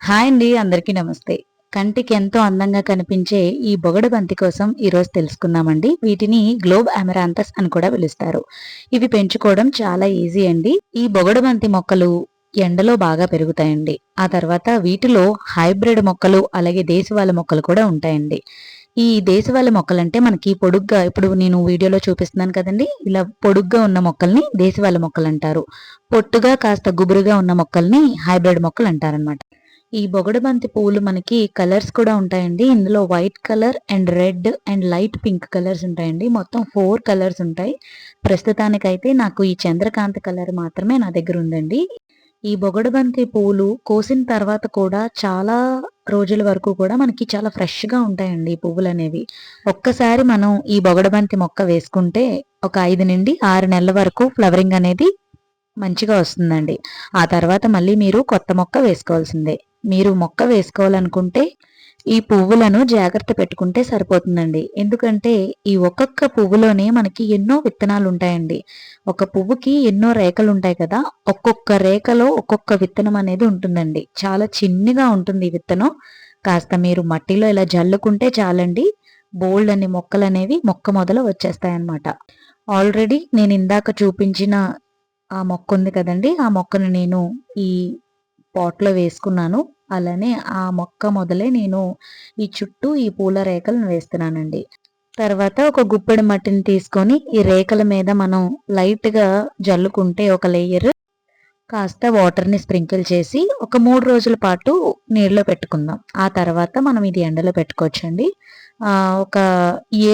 Hi అండి అందరికీ నమస్తే. కంటికి ఎంతో అందంగా కనిపించే ఈ బొగడ బంతి కోసం ఈరోజు తెలుసుకుందామండి. వీటిని గ్లోబ్ అమెరాంతస్ అని కూడా పిలుస్తారు. ఇవి పెంచుకోవడం చాలా ఈజీ అండి. ఈ బొగడ బంతి మొక్కలు ఎండలో బాగా పెరుగుతాయండి. ఆ తర్వాత వీటిలో హైబ్రిడ్ మొక్కలు అలాగే దేశవాళ మొక్కలు కూడా ఉంటాయండి. ఈ దేశవాళ మొక్కలంటే మనకి పొడుగ్గా ఇప్పుడు నేను వీడియోలో చూపిస్తున్నాను కదండి ఇలా పొడుగ్గా ఉన్న మొక్కల్ని దేశవాళ మొక్కలు అంటారు పొట్టుగా కాస్త గుబురుగా ఉన్న మొక్కల్ని హైబ్రిడ్ మొక్కలు అంటారనమాట ఈ బొగడబంతి పువ్వులు మనకి కలర్స్ కూడా ఉంటాయండి. ఇందులో white colour and red and light pink colours ఉంటాయండి. మొత్తం ఫోర్ కలర్స్ ఉంటాయి. ప్రస్తుతానికైతే నాకు ఈ చంద్రకాంత కలర్ మాత్రమే నా దగ్గర ఉందండి. ఈ బొగడబంతి పువ్వులు కోసిన తర్వాత కూడా చాలా రోజుల వరకు కూడా మనకి చాలా ఫ్రెష్గా ఉంటాయండి ఈ పువ్వులు అనేవి. ఒక్కసారి మనం ఈ బొగడబంతి మొక్క వేసుకుంటే ఒక ఐదు నుండి ఆరు నెలల వరకు ఫ్లవరింగ్ అనేది మంచిగా వస్తుందండి. ఆ తర్వాత మళ్ళీ మీరు కొత్త మొక్క వేసుకోవాల్సిందే. మీరు మొక్క వేసుకోవాలనుకుంటే ఈ పువ్వులను జాగ్రత్త పెట్టుకుంటే సరిపోతుందండి. ఎందుకంటే ఈ ఒక్కొక్క పువ్వులోనే మనకి ఎన్నో విత్తనాలు ఉంటాయండి. ఒక పువ్వుకి ఎన్నో రేఖలు ఉంటాయి కదా ఒక్కొక్క రేఖలో ఒక్కొక్క విత్తనం అనేది ఉంటుందండి. చాలా చిన్నగా ఉంటుంది ఈ విత్తనం. కాస్త మీరు మట్టిలో ఇలా జల్లుకుంటే చాలండి. బోల్డ్ అనే మొక్కలు అనేవి మొక్క మొదలు వచ్చేస్తాయన్నమాట. ఆల్రెడీ నేను ఇందాక చూపించిన ఆ మొక్క ఉంది కదండి. ఆ మొక్కను నేను ఈ పాట్లో వేసుకున్నాను. అలానే ఆ మొక్క మొదలే నేను ఈ చుట్టూ ఈ పూల రేఖలను వేస్తున్నానండి. తర్వాత ఒక గుప్పెడు మట్టిని తీసుకొని ఈ రేఖల మీద మనం లైట్గా జల్లుకుంటే ఒక లేయర్ కాస్త వాటర్ని స్ప్రింకిల్ చేసి ఒక మూడు రోజుల పాటు నీళ్ళలో పెట్టుకుందాం. ఆ తర్వాత మనం ఇది ఎండలో పెట్టుకోవచ్చండి. ఒక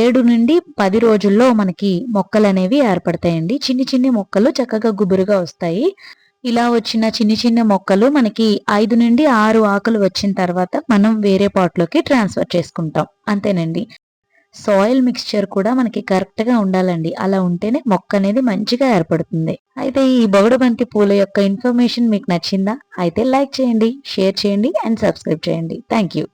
ఏడు నుండి పది రోజుల్లో మనకి మొక్కలు అనేవి ఏర్పడతాయండి. చిన్ని చిన్ని మొక్కలు చక్కగా గుబురుగా వస్తాయి. ఇలా వచ్చిన చిన్ని చిన్న మొక్కలు మనకి ఐదు నుండి ఆరు ఆకులు వచ్చిన తర్వాత మనం వేరే పాట్లోకి ట్రాన్స్ఫర్ చేసుకుంటాం. అంతేనండి. సాయిల్ మిక్స్చర్ కూడా మనకి కరెక్ట్గా ఉండాలండి. అలా ఉంటేనే మొక్క అనేది మంచిగా ఏర్పడుతుంది. అయితే ఈ బొగడబంతి పూల యొక్క ఇన్ఫర్మేషన్ మీకు నచ్చిందా? అయితే లైక్ చేయండి షేర్ చేయండి అండ్ సబ్స్క్రైబ్ చేయండి. Thank you